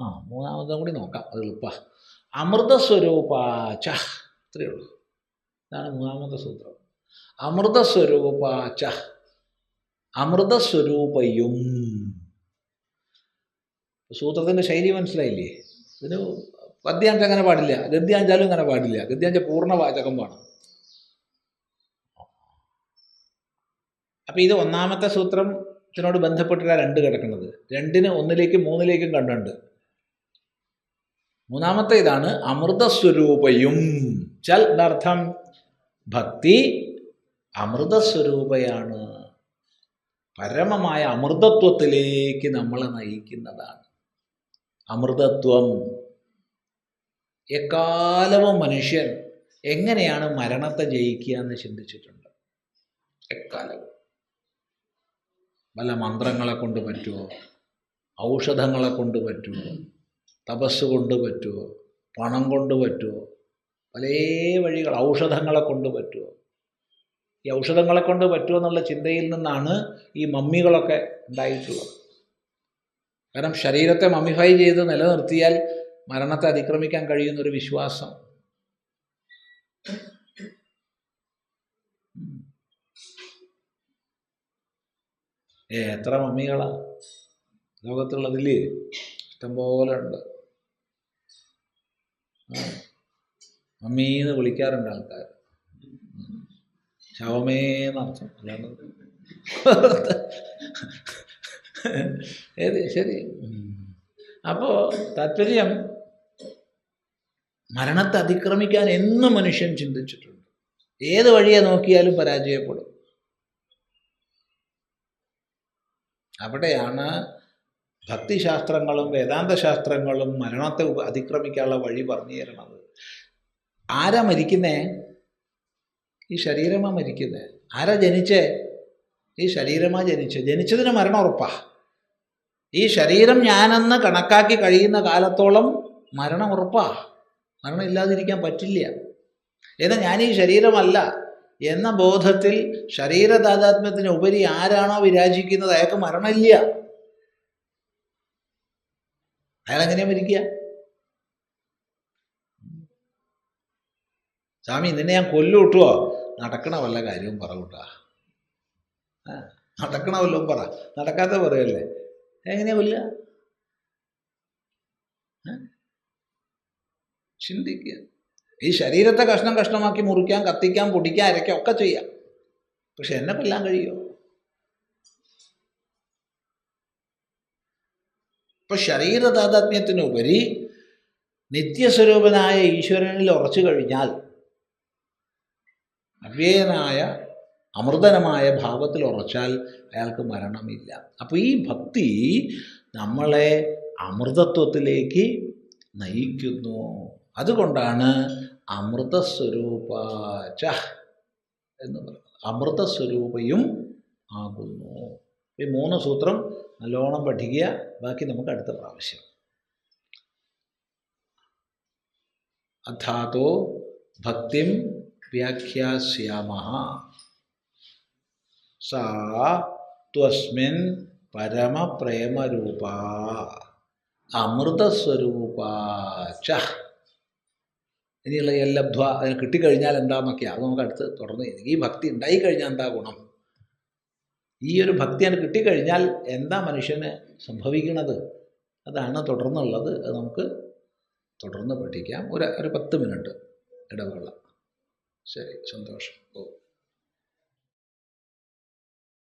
ആ മൂന്നാമതും കൂടി നോക്കാം. അത് എളുപ്പ. അമൃതസ്വരൂപാച്ച ഇത്രയേ ഉള്ളൂ. ഇതാണ് മൂന്നാമത്തെ സൂത്രം. അമൃതസ്വരൂപാച്ച അമൃതസ്വരൂപയും. സൂത്രത്തിന്റെ ശൈലി മനസ്സിലായില്ലേ? ഇതിന് പദ്യാഞ്ച അങ്ങനെ പാടില്ല. ഗദ്യാഞ്ചാലും അങ്ങനെ പാടില്ല. ഗദ്യാഞ്ച പൂർണ വാചകം വേണം അപ്പം ഇത് ഒന്നാമത്തെ സൂത്രത്തിനോട് ബന്ധപ്പെട്ടിട്ടാണ് രണ്ട് കിടക്കുന്നത്. രണ്ടിന് ഒന്നിലേക്കും മൂന്നിലേക്കും കണ്ടുണ്ട്. മൂന്നാമത്തെ ഇതാണ് അമൃതസ്വരൂപയും. ചൽ എന്നർത്ഥം ഭക്തി അമൃതസ്വരൂപയാണ്. പരമമായ അമൃതത്വത്തിലേക്ക് നമ്മളെ നയിക്കുന്നതാണ്. അമൃതത്വം. എക്കാലവും മനുഷ്യൻ എങ്ങനെയാണ് മരണത്തെ ജയിക്കുക എന്ന് ചിന്തിച്ചിട്ടുണ്ട്? എക്കാലവും. വല്ല മന്ത്രങ്ങളെ കൊണ്ട് പറ്റുമോ ഔഷധങ്ങളെ കൊണ്ട് പറ്റുമോ തപസ് കൊണ്ട് പറ്റുമോ പണം കൊണ്ട് പറ്റുമോ പല വഴികൾ ഔഷധങ്ങളെ കൊണ്ട് പറ്റുമോ ഈ ഔഷധങ്ങളെ കൊണ്ട് പറ്റുമോ എന്നുള്ള ചിന്തയിൽ നിന്നാണ് ഈ മമ്മികളൊക്കെ ഉണ്ടായിട്ടുള്ളത്. കാരണം ശരീരത്തെ മമ്മിഫൈ ചെയ്ത് നിലനിർത്തിയാൽ മരണത്തെ അതിക്രമിക്കാൻ കഴിയുന്നൊരു വിശ്വാസം. എത്ര മമ്മികളാണ് ലോകത്തുള്ളതിൽ ഇഷ്ടംപോലെ ഉണ്ട്. മമ്മീന്ന് വിളിക്കാറുണ്ട് ആൾക്കാർ ശവമേന്നർത്ഥം അല്ലാണ്ട് ഏത് ശരി. അപ്പോൾ താല്പര്യം മരണത്തെ അതിക്രമിക്കാൻ എന്നും മനുഷ്യൻ ചിന്തിച്ചിട്ടുണ്ട്. ഏത് വഴിയെ നോക്കിയാലും പരാജയപ്പെടും. അവിടെയാണ് ഭക്തിശാസ്ത്രങ്ങളും വേദാന്ത ശാസ്ത്രങ്ങളും മരണത്തെ അതിക്രമിക്കാനുള്ള വഴി പറഞ്ഞു തരണത് ആരാ മരിക്കുന്നേ? ഈ ശരീരമാ മരിക്കുന്നേ. ആരാ ജനിച്ചേ? ഈ ശരീരമാ ജനിച്ചത് ജനിച്ചതിന് മരണം ഉറപ്പാ. ഈ ശരീരം ഞാനെന്ന് കണക്കാക്കി കഴിയുന്ന കാലത്തോളം മരണം ഉറപ്പാ. മരണം ഇല്ലാതിരിക്കാൻ പറ്റില്ല. എന്നാൽ ഞാൻ ഈ ശരീരമല്ല എന്ന ബോധത്തിൽ ശരീരതാതാത്മ്യത്തിന് ഉപരി ആരാണോ വിരാജിക്കുന്നത്? അയാൾക്ക് മരണമില്ല. അയാൾ എങ്ങനെയാ മരിക്കുക? സ്വാമി നിന്നെ ഞാൻ കൊല്ലു കിട്ടുവോ നടക്കണ വല്ല കാര്യവും പറ കൂട്ടാ. നടക്കണ വല്ലതും പറ. നടക്കാത്ത പറയല്ലേ? എങ്ങനെയാ കൊല്ലുക? ചിന്തിക്കുക. ഈ ശരീരത്തെ കഷ്ണം കഷ്ണമാക്കി മുറിക്കാൻ കത്തിക്കാൻ പൊടിക്കാൻ അരയ്ക്കാം ഒക്കെ ചെയ്യാം. പക്ഷെ എന്നെ കൊല്ലാൻ കഴിയുമോ ഇപ്പൊ ശരീര താതാത്മ്യത്തിനുപരി നിത്യസ്വരൂപനായ ഈശ്വരനിൽ ഉറച്ചു കഴിഞ്ഞാൽ അവ്യയനായ അമൃതനമായ ഭാവത്തിൽ ഉറച്ചാൽ അയാൾക്ക് മരണമില്ല. അപ്പോൾ ഈ ഭക്തി നമ്മളെ അമൃതത്വത്തിലേക്ക് നയിക്കുന്നു. അതുകൊണ്ടാണ് അമൃതസ്വരൂപാച എന്ന് പറയുന്നത്. അമൃതസ്വരൂപയും ആകുന്നു. ഈ മൂന്ന് സൂത്രം നല്ലോണം പഠിക്കുക. ബാക്കി നമുക്ക് അടുത്ത പ്രാവശ്യം. അഥാതോ ഭക്തിം വ്യാഖ്യാസ്യാമ സാ ത്വസ്മിൻ പരമപ്രേമരൂപ. ച. ഇനിയുള്ള എല്ലബ്ധ്വ അതിന് കിട്ടിക്കഴിഞ്ഞാൽ എന്താന്നൊക്കെയാണ് അത് നമുക്ക് അടുത്ത് തുടർന്ന് ഈ ഭക്തി ഉണ്ടായിക്കഴിഞ്ഞാൽ എന്താ ഗുണം? ഈ ഒരു ഭക്തിയാണ് കിട്ടിക്കഴിഞ്ഞാൽ എന്താ മനുഷ്യന് സംഭവിക്കുന്നത് അതാണ് തുടർന്നുള്ളത്. അത് നമുക്ക് തുടർന്ന് പഠിക്കാം. ഒരു ഒരു പത്ത് മിനിറ്റ് ഇടവേള. ശരി സന്തോഷം. ഓ.